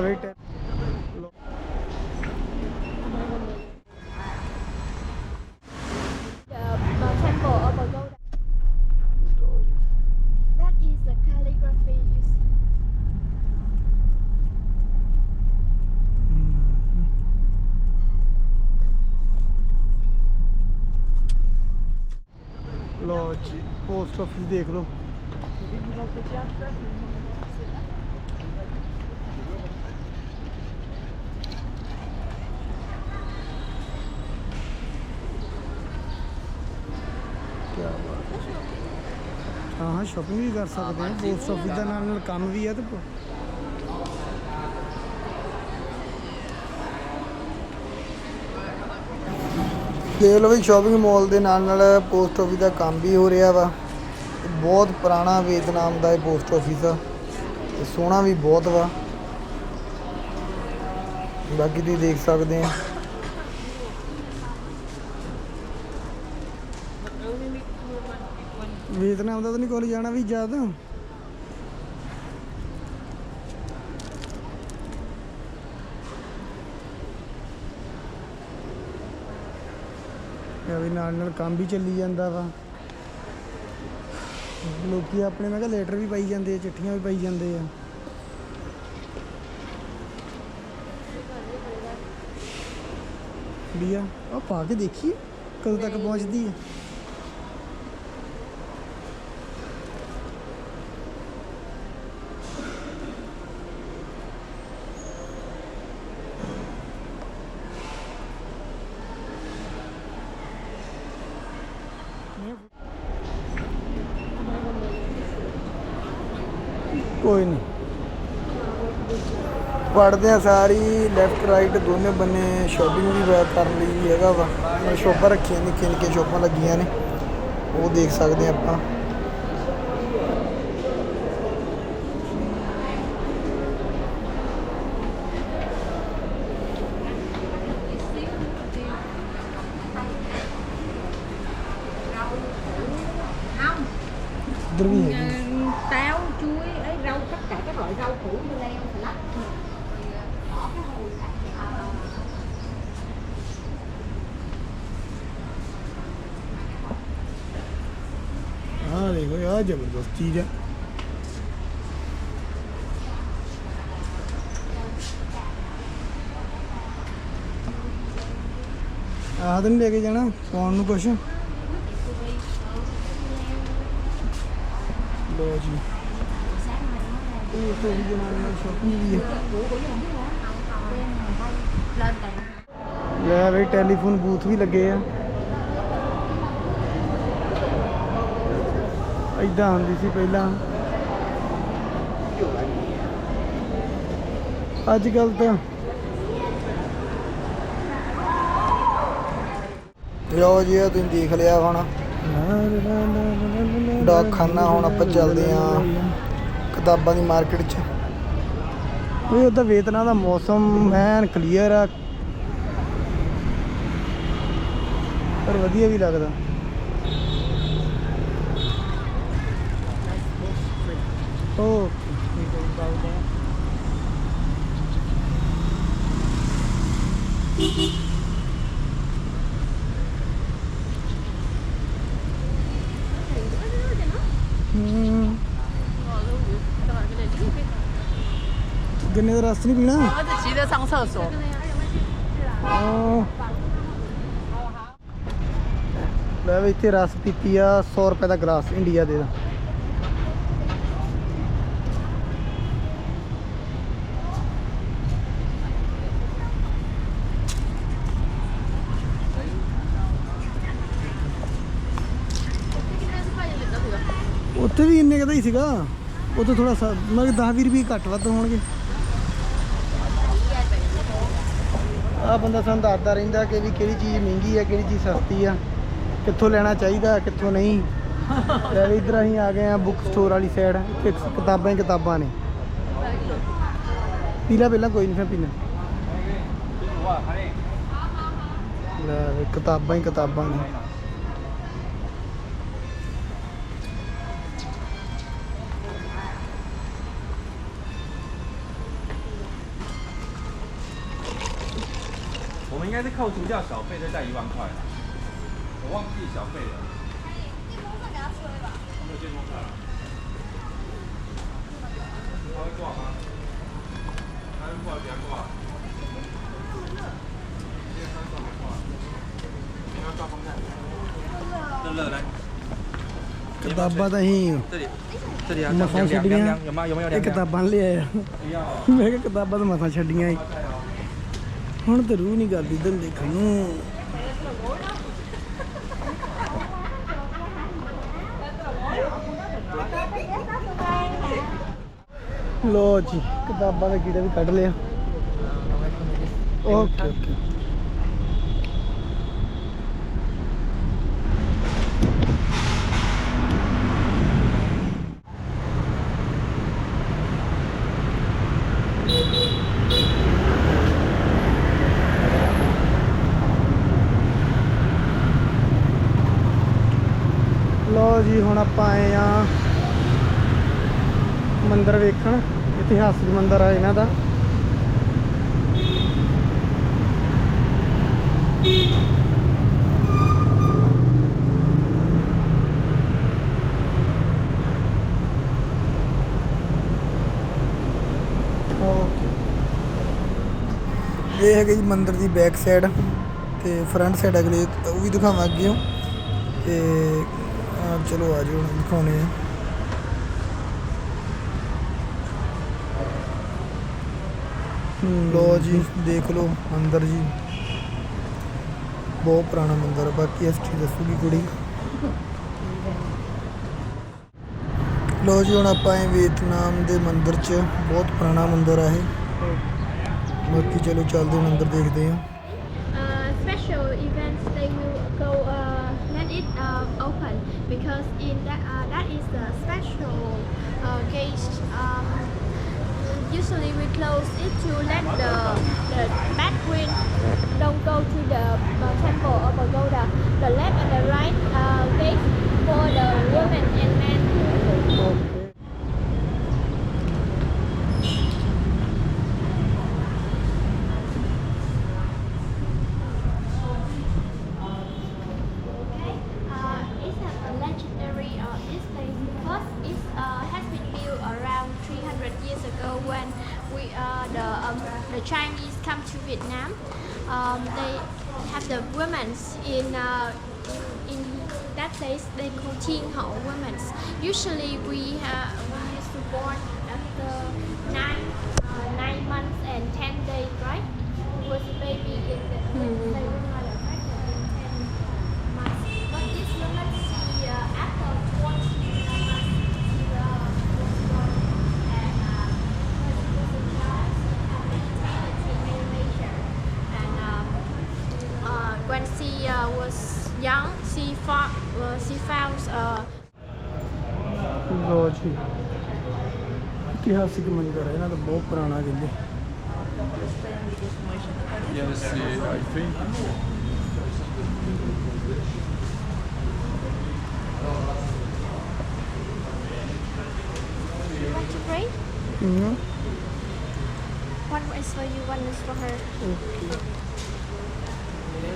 ਲੈ ਵੀ ਟੈ- ਲੋ- the temple of Pagoda. ਲੋ ਜੀ। That is the calligraphy. You see. ਲੋ ਜੀ ਪੋਸਟ ਆਫਿਸ ਦੇਖ ਲਓ ਕੀ ਬਾਤ ਹੈ ਹਾਂ ਹਾਂ ਸ਼ਾਪਿੰਗ ਵੀ ਕਰ ਸਕਦੇ ਹਾਂ ਪੋਸਟ ਆਫਿਸ ਦੇ ਨਾਲ ਨਾਲ ਕੰਮ ਵੀ ਹੈ ਤੇ ਦੇਖ ਲਓ ਵੀ ਸ਼ਾਪਿੰਗ ਮਾਲ ਦੇ ਨਾਲ ਨਾਲ ਪੋਸਟ ਆਫਿਸ ਦਾ ਕੰਮ ਵੀ ਹੋ ਰਿਹਾ ਵਾ। ਬਹੁਤ ਪੁਰਾਣਾ ਵੀਅਤਨਾਮ ਦਾ ਇਹ ਪੋਸਟ ਆਫਿਸ ਆ ਸੋਹਣਾ ਵੀ ਬਹੁਤ ਵਾ। ਬਾਕੀ ਤੁਸੀਂ ਦੇਖ ਸਕਦੇ ਆ। ਵੀਅਤਨਾਮ ਦਾ ਤਾਂ ਨਹੀਂ ਕੋਲ ਜਾਣਾ ਵੀ ਜ਼ਿਆਦਾ ਇਹ ਵੀ ਨਾਲ ਨਾਲ ਕੰਮ ਵੀ ਚੱਲੀ ਜਾਂਦਾ ਵਾ। ਲੋਕੀ ਆਪਣੇ ਮੈਂ ਕਿਹਾ ਲੈਟਰ ਵੀ ਪਾਈ ਜਾਂਦੇ ਆ, ਚਿੱਠੀਆਂ ਵੀ ਪਾਈ ਜਾਂਦੇ ਆ। ਬੀਆ ਆ ਪਾ ਕੇ ਦੇਖੀ ਕਦੋਂ ਤੱਕ ਪਹੁੰਚਦੀ ਹੈ ਕੋਈ ਨਹੀਂ। ਪੜਦੇ ਆ ਸਾਰੀ ਲੈਫਟ ਰਾਈਟ ਦੋਨੇ ਬੰਨੇ ਸ਼ਾਪਿੰਗ ਵੀ ਵੈ ਕਰਨ ਲਈ ਹੈਗਾ ਵਾ। ਸ਼ੋਪਾਂ ਰੱਖੀਆਂ ਨਿੱਕੀਆਂ ਨਿੱਕੀਆਂ ਸ਼ੋਪਾਂ ਲੱਗੀਆਂ ਨੇ। ਉਹ ਦੇਖ ਸਕਦੇ ਆ ਆਪਾਂ। không ਵੀ ਹੈਗੀ। Loại rau củ như leo xà lách bỏ cái hồi ਆਹ ਦੇਖੋ ਯਾਰ ਜ਼ਬਰਦਸਤ ਚੀਜ਼ ਆ ਆਹ ਤਾਂ ਨਹੀਂ ਲੈ ਕੇ ਜਾਣਾ ਪਾਉਣ ਨੂੰ ਕੁਛ ਲੋ ਬਈ ਟੈਲੀਫੋਨ ਬੂਥ ਵੀ ਲੱਗੇ ਆ। ਇਦਾਂ ਹੁੰਦੀ ਸੀ ਪਹਿਲਾਂ। ਅੱਜ ਕੱਲ ਤਾਂ ਲੋ ਜੀ ਇਹ ਤੁਸੀਂ ਦੇਖ ਲਿਆ ਹੁਣ। ਡਾਕਖਾਨਾ ਹੁਣ ਆਪਾਂ ਚੱਲਦੇ ਆਂ ਕਿਤਾਬਾਂ ਦੀ ਮਾਰਕੀਟ 'ਚ? ਇਹ ਉਹਦਾ ਵੇਤਨਾ ਦਾ ਮੌਸਮ ਐਨ ਕਲੀਅਰ ਆ। ਪਰ ਵਧੀਆ ਵੀ ਲੱਗਦਾ। ਓ। ਹੂੰ। ਗੰਨੇ ਦਾ ਰਸ ਨਹੀਂ ਪੀਣਾ 我就急着上厕所。 ਆਹ। ਲੈ ਵੀ ਇੱਥੇ ਰਸ ਪੀਤੀ ਆ 100 ਰੁਪਏ ਦਾ ਗਲਾਸ ਇੰਡੀਆ ਦੇ ਦਾ ਉੱਥੇ ਵੀ ਇੰਨੇ ਕਦਾ ਹੀ ਸੀਗਾ ਉੱਥੇ ਥੋੜਾ ਮਤਲਬ 10 20 ਰੁਪਏ ਘੱਟ ਵੱਧ ਹੋਣਗੇ ਆ ਬੰਦਾ ਸਾਨੂੰ ਦੱਸਦਾ ਰਹਿੰਦਾ ਕਿ ਵੀ ਕਿਹੜੀ ਚੀਜ਼ ਮਹਿੰਗੀ ਆ, ਕਿਹੜੀ ਚੀਜ਼ ਸਸਤੀ ਆ, ਕਿੱਥੋਂ ਲੈਣਾ ਚਾਹੀਦਾ, ਕਿੱਥੋਂ ਨਹੀਂ। ਲੈ ਵੀ ਇੱਧਰ ਅਸੀਂ ਆ ਗਏ ਆ ਬੁੱਕ ਸਟੋਰ ਵਾਲੀ ਸਾਈਡ ਇੱਥੇ ਕਿਤਾਬਾਂ ਹੀ ਕਿਤਾਬਾਂ ਨੇ। ਪੀਲਾ ਪਹਿਲਾਂ ਕੋਈ ਨਹੀਂ ਫਿਰ ਪੀਣਾ ਲੈ, ਕਿਤਾਬਾਂ ਹੀ ਕਿਤਾਬਾਂ ਨੇ। 应该是扣除掉小费再带一万块了，我忘记小费了。你马上，有挂吗？有挂别挂。别他。风扇？来。把的鱼，这，个大里，每 个大，吃的鱼。ਹੁਣ ਤਾਂ ਰੂਹ ਨਹੀਂ ਕਰਦੀ ਦਿਲ ਦੇਖਣ ਨੂੰ ਲੋ ਜੀ, ਕਿਤਾਬਾਂ ਦਾ ਕੀੜਾ ਵੀ ਕੱਢ ਲਿਆ। Okay okay. ਆਪਾਂ ਆਏ ਆ ਮੰਦਿਰ ਵੇਖਣ, ਇਤਿਹਾਸਿਕ ਮੰਦਿਰ ਆ ਇਹਨਾਂ ਦਾ। ਇਹ ਹੈਗਾ ਜੀ ਮੰਦਿਰ ਦੀ ਬੈਕ ਸਾਈਡ ਤੇ ਫਰੰਟ ਸਾਈਡ ਅਗਲੇ ਉਹ ਵੀ ਦਿਖਾਵਾਂ ਅੱਗੇ। ਤੇ ਆ ਚਲੋ ਆ ਜਾਓ ਦਿਖਾਉਣੇ ਆ ਲੋ ਜੀ ਦੇਖ ਲਓ ਮੰਦਿਰ ਜੀ। ਬਹੁਤ ਪੁਰਾਣਾ ਮੰਦਿਰ ਬਾਕੀ ਹਿਸਟਰੀ ਦੱਸੂਗੀ ਕੁੜੀ। ਲੋ ਜੀ ਹੁਣ ਆਪਾਂ ਆਏ ਵੀਅਤਨਾਮ ਦੇ ਮੰਦਿਰ 'ਚ ਬਹੁਤ ਪੁਰਾਣਾ ਮੰਦਿਰ ਆ ਇਹ। ਬਾਕੀ ਚਲੋ ਚੱਲਦੇ ਹਾਂ ਅੰਦਰ ਦੇਖਦੇ ਹਾਂ। Uh, special events they will it uh, open because in that uh, that is the special uh, gate. Um, usually we close it to let the the bad wind don't go to the uh, temple of pagoda. The left and the right uh, gate for the women and men. In uh, in that place they call Thiên Hậu women's. Usually we uh, we used to born after nine uh, nine months and ten days, right? Was a baby in the Mhm. they were not pregnant in ten months. But this woman she uh, after 20 months she uh, was born and uh, was was a child and teenager and um, uh, when she uh, was young she found uh, she found uh, ਲੋ ਜੀ ਇਤਿਹਾਸਿਕ ਮੰਦਿਰ ਹੈ ਇਹਨਾਂ ਦਾ ਬਹੁਤ ਪੁਰਾਣਾ ਕਹਿੰਦੇ Yes, I think. you want to pray ਹੂੰ one is for you one is for her okay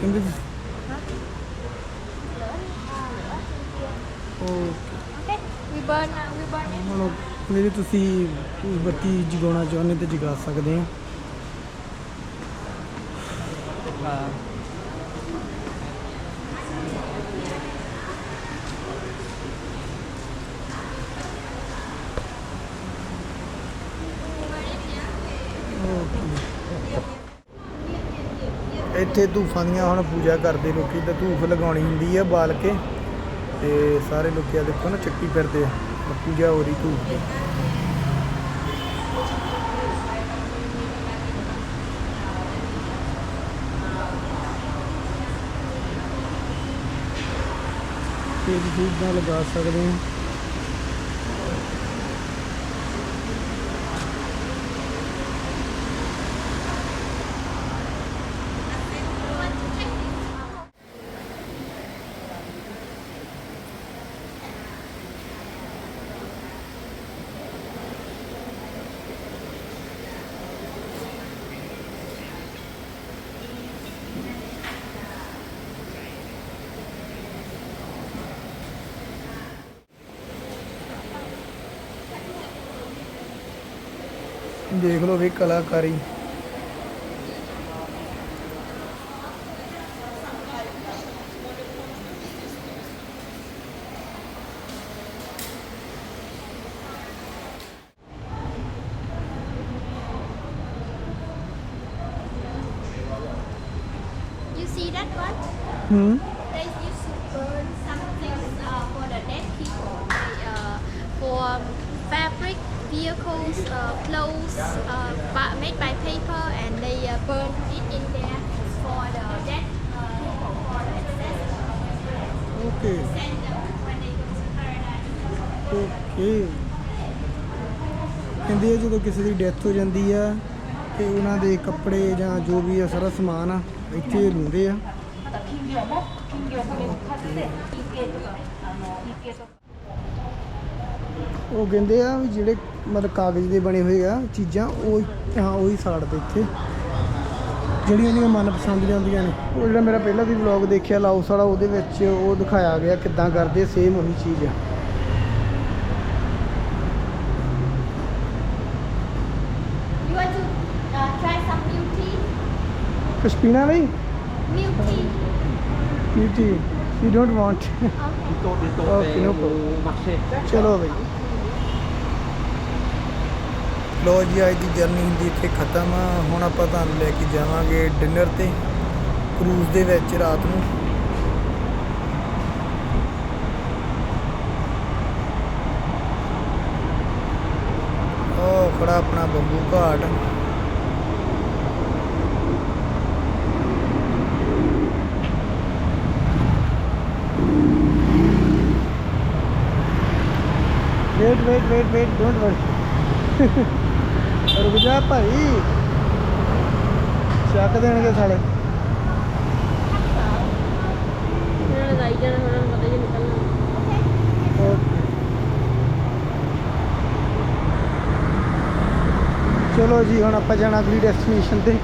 ਕਹਿੰਦੇ ਹੁਣ ਤੁਸੀਂ ਬੱਤੀ ਜਗਾਉਣਾ ਚਾਹੁੰਦੇ ਤੇ ਜਗਾ ਸਕਦੇ ਹੋ। ਇੱਥੇ ਧੂਫਾਂ ਦੀਆਂ ਹੁਣ ਪੂਜਾ ਕਰਦੇ ਲੋਕੀ ਤੇ ਧੂਫ ਲਗਾਉਣੀ ਹੁੰਦੀ ਆ ਬਾਲ ਕੇ ਤੇ ਸਾਰੇ ਲੋਕੀ ਆ ਦੇਖੋ ਨਾ, ਚੱਕੀ ਫਿਰਦੇ ਆ। ਪੂਜਾ ਹੋ ਰਹੀ ਧੂਫ ਦੀ। ਇਹ ਵੀ ਇਦਾਂ ਲਗਾ ਸਕਦੇ ਹਾਂ ਦੇਖ ਲਓ ਵੀ ਕਲਾਕਾਰੀ You see that one? ਹੂੰ They used to burn something uh, for the dead people, like, uh, for fabric, vehicles, uh, clothes uh, made by paper, and they uh, burn it in there for the dead uh, people for the ancestors. Okay Send them when they go to paradise. Okay ਕਹਿੰਦੇ ਆ ਜਦੋਂ ਕਿਸੇ ਦੀ death ਹੋ ਜਾਂਦੀ ਆ ਤੇ ਉਹਨਾਂ ਦੇ ਕੱਪੜੇ ਜਾਂ ਜੋ ਵੀ ਆ ਸਾਰਾ ਸਮਾਨ ਆ ਇੱਥੇ ਹੁੰਦੇ ਆ ਉਹ ਕਹਿੰਦੇ ਆ ਵੀ ਜਿਹੜੇ ਮਤਲਬ ਕਾਗਜ਼ ਦੇ ਬਣੇ ਹੋਏ ਆ ਚੀਜ਼ਾਂ ਉਹ ਹਾਂ ਉਹੀ ਸਾੜਦੇ ਇੱਥੇ ਜਿਹੜੀਆਂ ਉਹਦੀਆਂ ਮਨਪਸੰਦ ਦੀਆਂ ਹੁੰਦੀਆਂ ਨੇ ਉਹ ਜਿਹੜਾ ਮੇਰਾ ਪਹਿਲਾਂ ਵੀ ਵਲੌਗ ਦੇਖਿਆ ਲਾਉਸ ਵਾਲਾ ਉਹਦੇ ਵਿੱਚ ਉਹ ਦਿਖਾਇਆ ਗਿਆ ਕਿੱਦਾਂ ਕਰਦੇ ਸੇਮ ਉਹੀ ਚੀਜ਼ ਆ uh? ਕੁਛ ਪੀਣਾ tea. ਪੀਟੀ ਯੂ ਡੋਂਟ ਵਾਂਟ. ਓਕੇ ਚਲੋ ਬਈ ਲੋ ਜੀ, ਅੱਜ ਦੀ ਜਰਨੀ ਹੁੰਦੀ ਇੱਥੇ ਖਤਮ ਹੁਣ ਆਪਾਂ ਤੁਹਾਨੂੰ ਲੈ ਕੇ ਜਾਵਾਂਗੇ ਡਿਨਰ ਤੇ ਕਰੂਜ਼ ਦੇ ਵਿੱਚ ਰਾਤ ਨੂੰ। ਉਹ ਖੜਾ ਆਪਣਾ ਬੰਬੂ ਘਾਟ। Wait wait wait wait don't worry ਰੁਕ ਜਾ ਭਾਈ। ਚੱਕ ਦੇਣਗੇ ਸਾਲੇ। ਇਹਨਾਂ ਲਗਾਈ ਜਾਣਾ ਉਹਨਾਂ ਨੂੰ ਪਤਾ ਜੀ ਨਿਕਲਣਾ ਓਕੇ। ਚਲੋ ਜੀ ਹੁਣ ਆਪਾਂ ਜਾਣਾ ਅਗਲੀ ਡੈਸਟੀਨੇਸ਼ਨ ਤੇ।